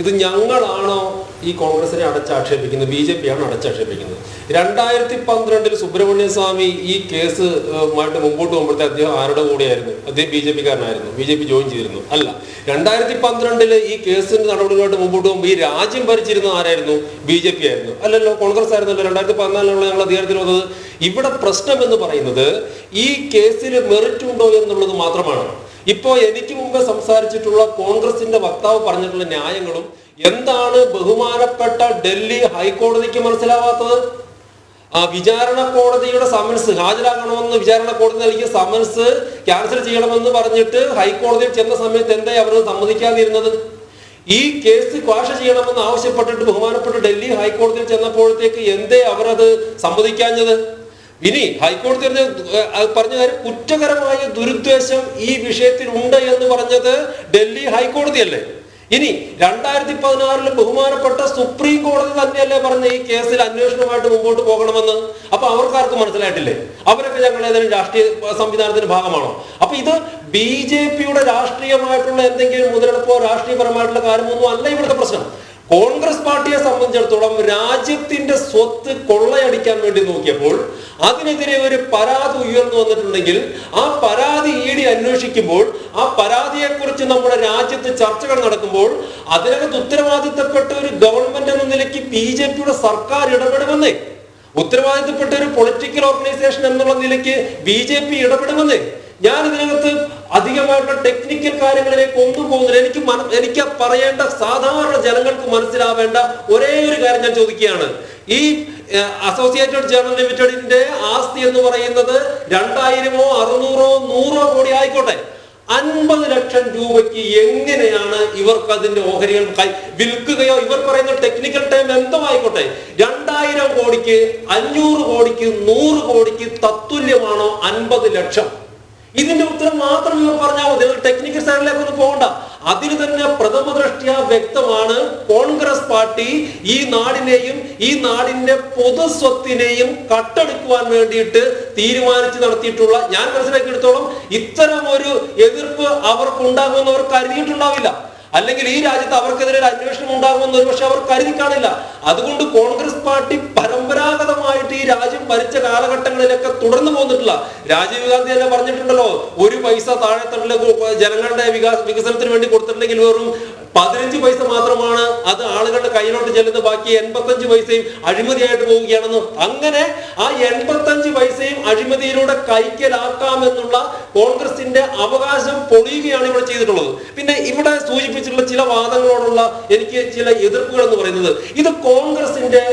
ഇത് ഞങ്ങളാണോ ഈ കോൺഗ്രസിനെ അടച്ചാക്ഷേപിക്കുന്നത്? ബി ജെ പി ആണ് അടച്ചാക്ഷേപിക്കുന്നത്? രണ്ടായിരത്തി പന്ത്രണ്ടിൽ സുബ്രഹ്മണ്യ സ്വാമി ഈ കേസ് ആയിട്ട് മുമ്പോട്ട് പോകുമ്പോഴത്തെ അദ്ദേഹം ആരുടെ കൂടെയായിരുന്നു? അദ്ദേഹം ബി ജെ പിക്കാരനായിരുന്നു. ബി ജെ പി ജോയിൻ ചെയ്തിരുന്നു. അല്ല രണ്ടായിരത്തി പന്ത്രണ്ടിൽ ഈ കേസിന്റെ നടപടികളായിട്ട് മുമ്പോട്ട് പോകുമ്പോൾ ഈ രാജ്യം ഭരിച്ചിരുന്ന ആരായിരുന്നു? ബി ജെ പി ആയിരുന്നു. അല്ലല്ലോ കോൺഗ്രസ് ആയിരുന്നല്ലോ രണ്ടായിരത്തി പതിനാലിലുള്ള ഞങ്ങൾ അധികാരത്തിൽ വന്നത്. ഇവിടെ പ്രശ്നം എന്ന് പറയുന്നത് ഈ കേസിൽ മെറിറ്റ് ഉണ്ടോ എന്നുള്ളത് മാത്രമാണ്. ഇപ്പോ എനിക്ക് മുമ്പ് സംസാരിച്ചിട്ടുള്ള കോൺഗ്രസിന്റെ വക്താവ് പറഞ്ഞിട്ടുള്ള ന്യായങ്ങളും എന്താണ് ബഹുമാനപ്പെട്ട ഡൽഹി ഹൈക്കോടതിക്ക് മനസ്സിലാവാത്തത്? ആ വിചാരണ കോടതിയുടെ സമൻസ് ഹാജരാകണമെന്ന് വിചാരണ കോടതി നൽകിയ സമൻസ് ക്യാൻസൽ ചെയ്യണമെന്ന് പറഞ്ഞിട്ട് ഹൈക്കോടതിയിൽ ചെന്ന സമയത്ത് എന്തായി അവർ സമ്മതിക്കാതിരുന്നത്? ഈ കേസ് ക്വാഷ് ചെയ്യണമെന്ന് ആവശ്യപ്പെട്ടിട്ട് ബഹുമാനപ്പെട്ട ഡൽഹി ഹൈക്കോടതിയിൽ ചെന്നപ്പോഴത്തേക്ക് എന്തേ അവരത് സമ്മതിക്കാഞ്ഞത്? ഇനി ഹൈക്കോടതി പറഞ്ഞ കാര്യം കുറ്റകരമായ ദുരുദ്ദേശം ഈ വിഷയത്തിൽ ഉണ്ട് എന്ന് പറഞ്ഞത് ഡൽഹി ഹൈക്കോടതിയല്ലേ? ഇനി രണ്ടായിരത്തി പതിനാറിൽ ബഹുമാനപ്പെട്ട സുപ്രീം കോടതി തന്നെയല്ലേ പറഞ്ഞ ഈ കേസിൽ അന്വേഷണമായിട്ട് മുമ്പോട്ട് പോകണമെന്ന്? അപ്പൊ അവർക്കാർക്കും മനസ്സിലായിട്ടില്ലേ? അവരൊക്കെ ഞങ്ങൾ ഏതെങ്കിലും രാഷ്ട്രീയ സംവിധാനത്തിന്റെ ഭാഗമാണോ? അപ്പൊ ഇത് ബി ജെ പിയുടെ രാഷ്ട്രീയമായിട്ടുള്ള എന്തെങ്കിലും മുതലെടുപ്പോ രാഷ്ട്രീയപരമായിട്ടുള്ള കാര്യമൊന്നും അല്ല ഇവിടുത്തെ പ്രശ്നം. കോൺഗ്രസ് പാർട്ടിയെ സംബന്ധിച്ചിടത്തോളം രാജ്യത്തിന്റെ സ്വത്ത് കൊള്ളയടിക്കാൻ വേണ്ടി നോക്കിയപ്പോൾ അതിനെതിരെ ഒരു പരാതി ഉയർന്നു വന്നിട്ടുണ്ടെങ്കിൽ ആ പരാതി ഡി അന്വേഷിക്കുമ്പോൾ ആ പരാതിയെക്കുറിച്ച് നമ്മുടെ രാജ്യത്ത് ചർച്ചകൾ നടക്കുമ്പോൾ അതിനകത്ത് ഉത്തരവാദിത്തപ്പെട്ട ഒരു ഗവൺമെന്റ് എന്ന നിലയ്ക്ക് ബി ജെ പിയുടെ സർക്കാർ ഇടപെടുമെന്നേ. ഉത്തരവാദിത്തപ്പെട്ട ഒരു പൊളിറ്റിക്കൽ ഓർഗനൈസേഷൻ എന്നുള്ള നിലയ്ക്ക് ബി ജെ പി ഇടപെടുമെന്നേ. ഞാൻ ഇതിനകത്ത് അധികമായിട്ടുള്ള ടെക്നിക്കൽ കാര്യങ്ങളിലേക്ക് ഒന്നും പോകുന്നില്ല എനിക്ക് എനിക്ക് പറയേണ്ട സാധാരണ ജനങ്ങൾക്ക് മനസ്സിലാവേണ്ട ഒരേ ഒരു കാര്യം ഞാൻ ചോദിക്കുകയാണ്. ഈ അസോസിയേറ്റഡ് ജേണൽ ലിമിറ്റഡിന്റെ ആസ്തി എന്ന് പറയുന്നത് രണ്ടായിരമോ അറുന്നൂറോ നൂറോ കോടി ആയിക്കോട്ടെ. അൻപത് ലക്ഷം രൂപയ്ക്ക് എങ്ങനെയാണ് ഇവർക്ക് അതിന്റെ ഓഹരികൾ വിൽക്കുകയോ ഇവർ പറയുന്ന ടെക്നിക്കൽ ടൈം എന്തോ ആയിക്കോട്ടെ രണ്ടായിരം കോടിക്ക് അഞ്ഞൂറ് കോടിക്ക് നൂറ് കോടിക്ക് തത്തുല്യമാണോ അൻപത് ലക്ഷം? ഇതിന്റെ ഉത്തരം മാത്രം ഇവർ പറഞ്ഞാൽ മതി. ടെക്നിക്കൽ സൈഡിലേക്ക് ഒന്നും പോകണ്ട. അതിൽ തന്നെ പ്രഥമ ദൃഷ്ടിയ വ്യക്തമാണ് കോൺഗ്രസ് പാർട്ടി ഈ നാടിനെയും ഈ നാടിന്റെ പൊതുസ്വത്തിനെയും കട്ടെടുക്കുവാൻ വേണ്ടിയിട്ട് തീരുമാനിച്ച് നടത്തിയിട്ടുള്ള ഞാൻ മനസ്സിലാക്കിയെടുത്തോളം ഇത്തരം ഒരു എതിർപ്പ് അവർക്ക് ഉണ്ടാകുമെന്ന് അവർ കരുതിയിട്ടുണ്ടാവില്ല. അല്ലെങ്കിൽ ഈ രാജ്യത്ത് അവർക്കെതിരെ ഒരു അന്വേഷണം ഉണ്ടാകുമെന്ന് ഒരു പക്ഷെ അവർ കരുതി കാണില്ല. അതുകൊണ്ട് കോൺഗ്രസ് പാർട്ടി രാജ്യം ഭരിച്ച കാലഘട്ടങ്ങളിലൊക്കെ തുടർന്നു പോന്നിട്ടില്ല. രാജീവ് ഗാന്ധി തന്നെ പറഞ്ഞിട്ടുണ്ടല്ലോ ഒരു പൈസ താഴെത്തട്ടിലെ ജനങ്ങളുടെ വികാസ വികസനത്തിന് വേണ്ടി കൊടുത്തിട്ടുണ്ടെങ്കിൽ വെറും പതിനഞ്ച് പൈസ മാത്രമാണ് അത് ആളുകളുടെ കയ്യിലോട്ട് ചെല്ലുന്നത്. ബാക്കി എൺപത്തഞ്ച് പൈസയും അഴിമതിയായിട്ട് പോവുകയാണെന്ന് അങ്ങനെ ആ എൺപത്തഞ്ച് പൈസയും അഴിമതിയിലൂടെ കൈക്കലാക്കാമെന്നുള്ള കോൺഗ്രസിന്റെ അവകാശം പൊളിയുകയാണ് ഇവിടെ ചെയ്തിട്ടുള്ളത്. പിന്നെ ഇവിടെ സൂചിപ്പിച്ചിട്ടുള്ള ചില വാദങ്ങളോടുള്ള എനിക്ക് ചില എതിർപ്പുകൾ എന്ന് പറയുന്നത്. ഇത് കോൺഗ്രസിന്റെ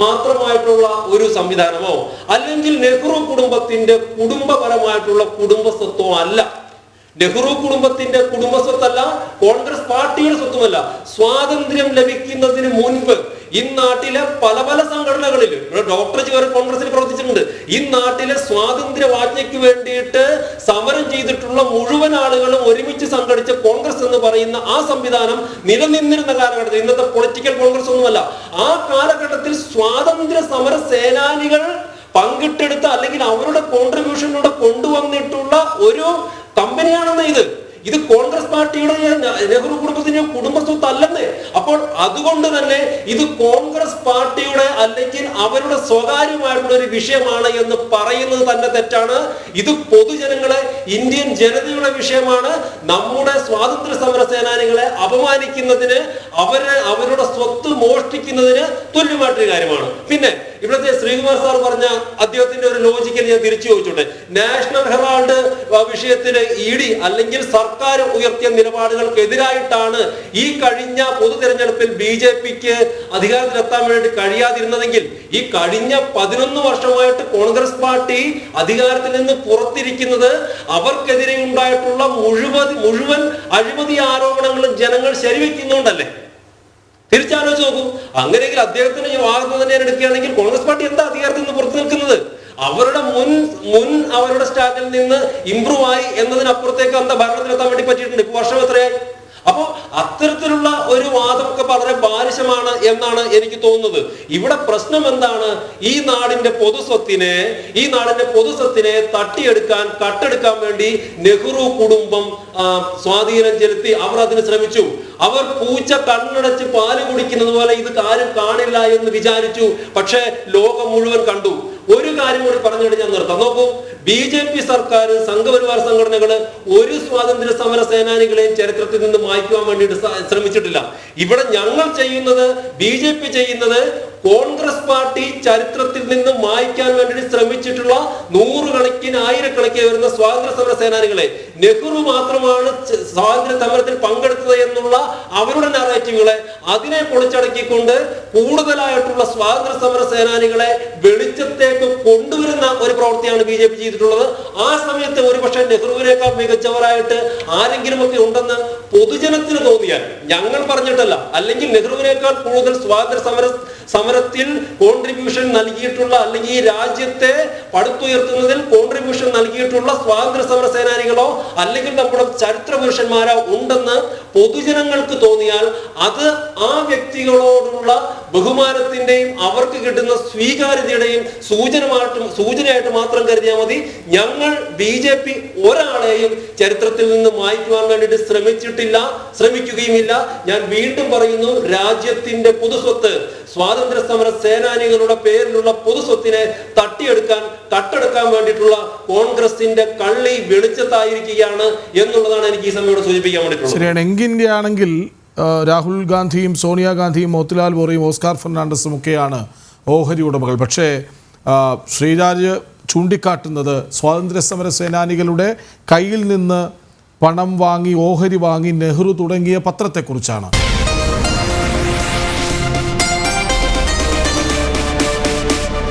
മാത്രമായിട്ടുള്ള ഒരു സംവിധാനമോ അല്ലെങ്കിൽ നെഹ്റു കുടുംബത്തിന്റെ കുടുംബപരമായിട്ടുള്ള കുടുംബസ്വത്വം അല്ല. നെഹ്റു കുടുംബത്തിന്റെ കുടുംബസ്വത്തല്ല കോൺഗ്രസ് പാർട്ടിയുടെ സ്വത്തുമല്ല. സ്വാതന്ത്ര്യം ലഭിക്കുന്നതിന് മുൻപ് ഈ നാട്ടിലെ പല പല സംഘടനകളിൽ ഇവിടെ ഡോക്ടർ ചേർന്ന് കോൺഗ്രസിൽ ഈ നാട്ടിലെ സ്വാതന്ത്ര്യവാജ്ഞയ്ക്ക് വേണ്ടിയിട്ട് സമരം ചെയ്തിട്ടുള്ള മുഴുവൻ ആളുകളും ഒരുമിച്ച് സംഘടിച്ച കോൺഗ്രസ് എന്ന് പറയുന്ന ആ സംവിധാനം നിലനിന്നിരുന്ന കാലഘട്ടത്തിൽ ഇന്നത്തെ പൊളിറ്റിക്കൽ കോൺഗ്രസ് ഒന്നുമല്ല. ആ കാലഘട്ടത്തിൽ സ്വാതന്ത്ര്യ സമര സേനാനികൾ പങ്കിട്ടെടുത്ത അല്ലെങ്കിൽ അവരുടെ കോൺട്രിബ്യൂഷനിലൂടെ കൊണ്ടുവന്നിട്ടുള്ള ഒരു കമ്പനിയാണെന്ന് ഇത്. ഇത് കോൺഗ്രസ് പാർട്ടിയുടെ നെഹ്റു കുടുംബത്തിന്റെ കുടുംബസ്വത്ത് അല്ലെന്നേ. അപ്പോൾ അതുകൊണ്ട് തന്നെ ഇത് കോൺഗ്രസ് പാർട്ടിയുടെ അല്ലെങ്കിൽ അവരുടെ സ്വകാര്യമായിട്ടുള്ള ഒരു വിഷയമാണ് എന്ന് പറയുന്നത് തന്നെ തെറ്റാണ്. ഇത് പൊതുജനങ്ങളെ ഇന്ത്യൻ ജനതയുടെ വിഷയമാണ്. നമ്മുടെ സ്വാതന്ത്ര്യ സമര സേനാനികളെ അപമാനിക്കുന്നതിന് അവരെ അവരുടെ സ്വത്ത് മോഷ്ടിക്കുന്നതിന് തുല്യമായിട്ടൊരു കാര്യമാണ്. പിന്നെ ഇവിടുത്തെ ശ്രീകുമാർ സാർ പറഞ്ഞ അദ്ദേഹത്തിന്റെ ഒരു ലോജിക്കൽ ഞാൻ തിരിച്ചു ചോദിച്ചോട്ടെ. നാഷണൽ ഹെറാൾഡ് വിഷയത്തിന് ഇ ഡി അല്ലെങ്കിൽ സർക്കാർ ഉയർത്തിയ നിലപാടുകൾക്കെതിരായിട്ടാണ് ഈ കഴിഞ്ഞ പൊതു തെരഞ്ഞെടുപ്പിൽ ബി ജെ പിക്ക് അധികാരത്തിലെത്താൻ വേണ്ടി കഴിയാതിരുന്നതെങ്കിൽ ഈ കഴിഞ്ഞ പതിനൊന്ന് വർഷമായിട്ട് കോൺഗ്രസ് പാർട്ടി അധികാരത്തിൽ നിന്ന് പുറത്തിരിക്കുന്നത് അവർക്കെതിരെ ഉണ്ടായിട്ടുള്ള മുഴുവൻ മുഴുവൻ അഴിമതി ആരോപണങ്ങളും ജനങ്ങൾ ശരിവെക്കുന്നുണ്ടല്ലേ? തിരിച്ചാലോചിച്ച് നോക്കൂ. അങ്ങനെയെങ്കിൽ അദ്ദേഹത്തിന്റെ ഈ വാർത്ത തന്നെ ഞാൻ എടുക്കുകയാണെങ്കിൽ കോൺഗ്രസ് പാർട്ടി എന്താ അധികാരത്തിൽ നിന്ന് പുറത്തു നിൽക്കുന്നത്? അവരുടെ മുൻ മുൻ അവരുടെ സ്റ്റാൻഡിൽ നിന്ന് ഇംപ്രൂവ് ആയി എന്നതിനപ്പുറത്തേക്ക് എന്താ ഭരണത്തിലെത്താൻ വേണ്ടി പറ്റിയിട്ടുണ്ട്. ഇപ്പൊ വർഷം എത്രയായി? അപ്പോ അത്തരത്തിലുള്ള ഒരു വാദമൊക്കെ വളരെ ബാലിശമാണ് എന്നാണ് എനിക്ക് തോന്നുന്നത്. ഇവിടെ പ്രശ്നം എന്താണ്? ഈ നാടിന്റെ പൊതുസ്വത്തിനെ ഈ നാടിന്റെ പൊതുസ്വത്തിനെ തട്ടിയെടുക്കാൻ കട്ടെടുക്കാൻ വേണ്ടി നെഹ്റു കുടുംബം സ്വാധീനം ചെലുത്തി അവർ അതിന് ശ്രമിച്ചു. അവർ പൂച്ച കണ്ണടച്ച് പാൽ കുടിക്കുന്നത് പോലെ ഇത് ആരും കാണില്ല എന്ന് വിചാരിച്ചു. പക്ഷേ ലോകം മുഴുവൻ കണ്ടു. ഒരു കാര്യം കൂടി പറഞ്ഞു കഴിഞ്ഞാൽ നിർത്താം. നോക്കൂ ബി ജെ പി സർക്കാർ സംഘപരിവാർ സംഘടനകൾ ഒരു സ്വാതന്ത്ര്യ സമര സേനാനികളെയും ചരിത്രത്തിൽ നിന്ന് മായ്ക്കുവാൻ വേണ്ടിയിട്ട് ശ്രമിച്ചിട്ടില്ല. ഇവിടെ ഞങ്ങൾ ചെയ്യുന്നത് ബി ജെ പി ചെയ്യുന്നത് കോൺഗ്രസ് പാർട്ടി ചരിത്രത്തിൽ നിന്ന് മായ്ക്കാൻ വേണ്ടി ശ്രമിച്ചിട്ടുള്ള നൂറുകണക്കിന് ആയിരക്കണക്കിന് വരുന്ന സ്വാതന്ത്ര്യ സമര സേനാനികളെ നെഹ്റു മാത്രമാണ് സ്വാതന്ത്ര്യ സമരത്തിൽ പങ്കെടുത്തത് എന്നുള്ള അവരുടെ നറേറ്റീവുകളെ അതിനെ പൊളിച്ചടക്കിക്കൊണ്ട് കൂടുതലായിട്ടുള്ള സ്വാതന്ത്ര്യ സമര സേനാനികളെ വെളിച്ചത്തേക്ക് കൊണ്ടുവരുന്ന ഒരു പ്രവൃത്തിയാണ് ബി ചെയ്തിട്ടുള്ളത്. ആ സമയത്ത് ഒരുപക്ഷെ നെഹ്റുവിനേക്കാൾ മികച്ചവരായിട്ട് ആരെങ്കിലും ഒക്കെ ഉണ്ടെന്ന് പൊതുജനത്തിന് തോന്നിയാൽ ഞങ്ങൾ പറഞ്ഞിട്ടല്ല അല്ലെങ്കിൽ നെഹ്റുവിനേക്കാൾ കൂടുതൽ സ്വാതന്ത്ര്യ സമര സമരത്തിൽ കോൺട്രിബ്യൂഷൻ നൽകിയിട്ടുള്ള അല്ലെങ്കിൽ ഈ രാജ്യത്തെ പടുത്തുയർത്തുന്നതിൽ കോൺട്രിബ്യൂഷൻ നൽകിയിട്ടുള്ള സ്വാതന്ത്ര്യ സമര സേനാനികളോ അല്ലെങ്കിൽ നമ്മുടെ ചരിത്ര പുരുഷന്മാരോ ഉണ്ടെന്ന് പൊതുജനങ്ങൾക്ക് തോന്നിയാൽ അത് ആ വ്യക്തികളോടുള്ള ബഹുമാനത്തിന്റെയും അവർക്ക് കിട്ടുന്ന സ്വീകാര്യതയുടെയും സൂചനമായിട്ട് സൂചനയായിട്ട് മാത്രം കരുതിയാൽ മതി. ഞങ്ങൾ ബി ജെ പി ഒരാളെയും ചരിത്രത്തിൽ നിന്ന് മായ്ക്കുവാൻ വേണ്ടിയിട്ട് ശ്രമിച്ചിട്ടില്ല ശ്രമിക്കുകയുമില്ല. ഞാൻ വീണ്ടും പറയുന്നു രാജ്യത്തിന്റെ പൊതുസ്വത്ത് സ്വാതന്ത്ര്യ സമര സേനാനികളുടെ പേരിലുള്ള പൊതുസ്വത്തിനെ തട്ടിയെടുക്കാൻ തട്ടെടുക്കാൻ വേണ്ടിയിട്ടുള്ള കോൺഗ്രസിന്റെ കള്ളി വെളിച്ചത്തായിരിക്കുകയാണ് എന്നുള്ളതാണ് എനിക്ക് ഈ സമയം സൂചിപ്പിക്കാൻ വേണ്ടിയിട്ടുള്ളത്. ശരിയാണ്. എങ്കിൽ ആണെങ്കിൽ രാഹുൽ ഗാന്ധിയും സോണിയാഗാന്ധിയും മോത്തിലാൽ വോറയും ഓസ്കാർ ഫെർണാണ്ടസും ഒക്കെയാണ് ഓഹരി ഉടമകൾ. പക്ഷേ ശ്രീരാജ് ചൂണ്ടിക്കാട്ടുന്നത് സ്വാതന്ത്ര്യ സമര സേനാനികളുടെ കയ്യിൽ നിന്ന് പണം വാങ്ങി ഓഹരി വാങ്ങി നെഹ്റു തുടങ്ങിയ പത്രത്തെക്കുറിച്ചാണ്.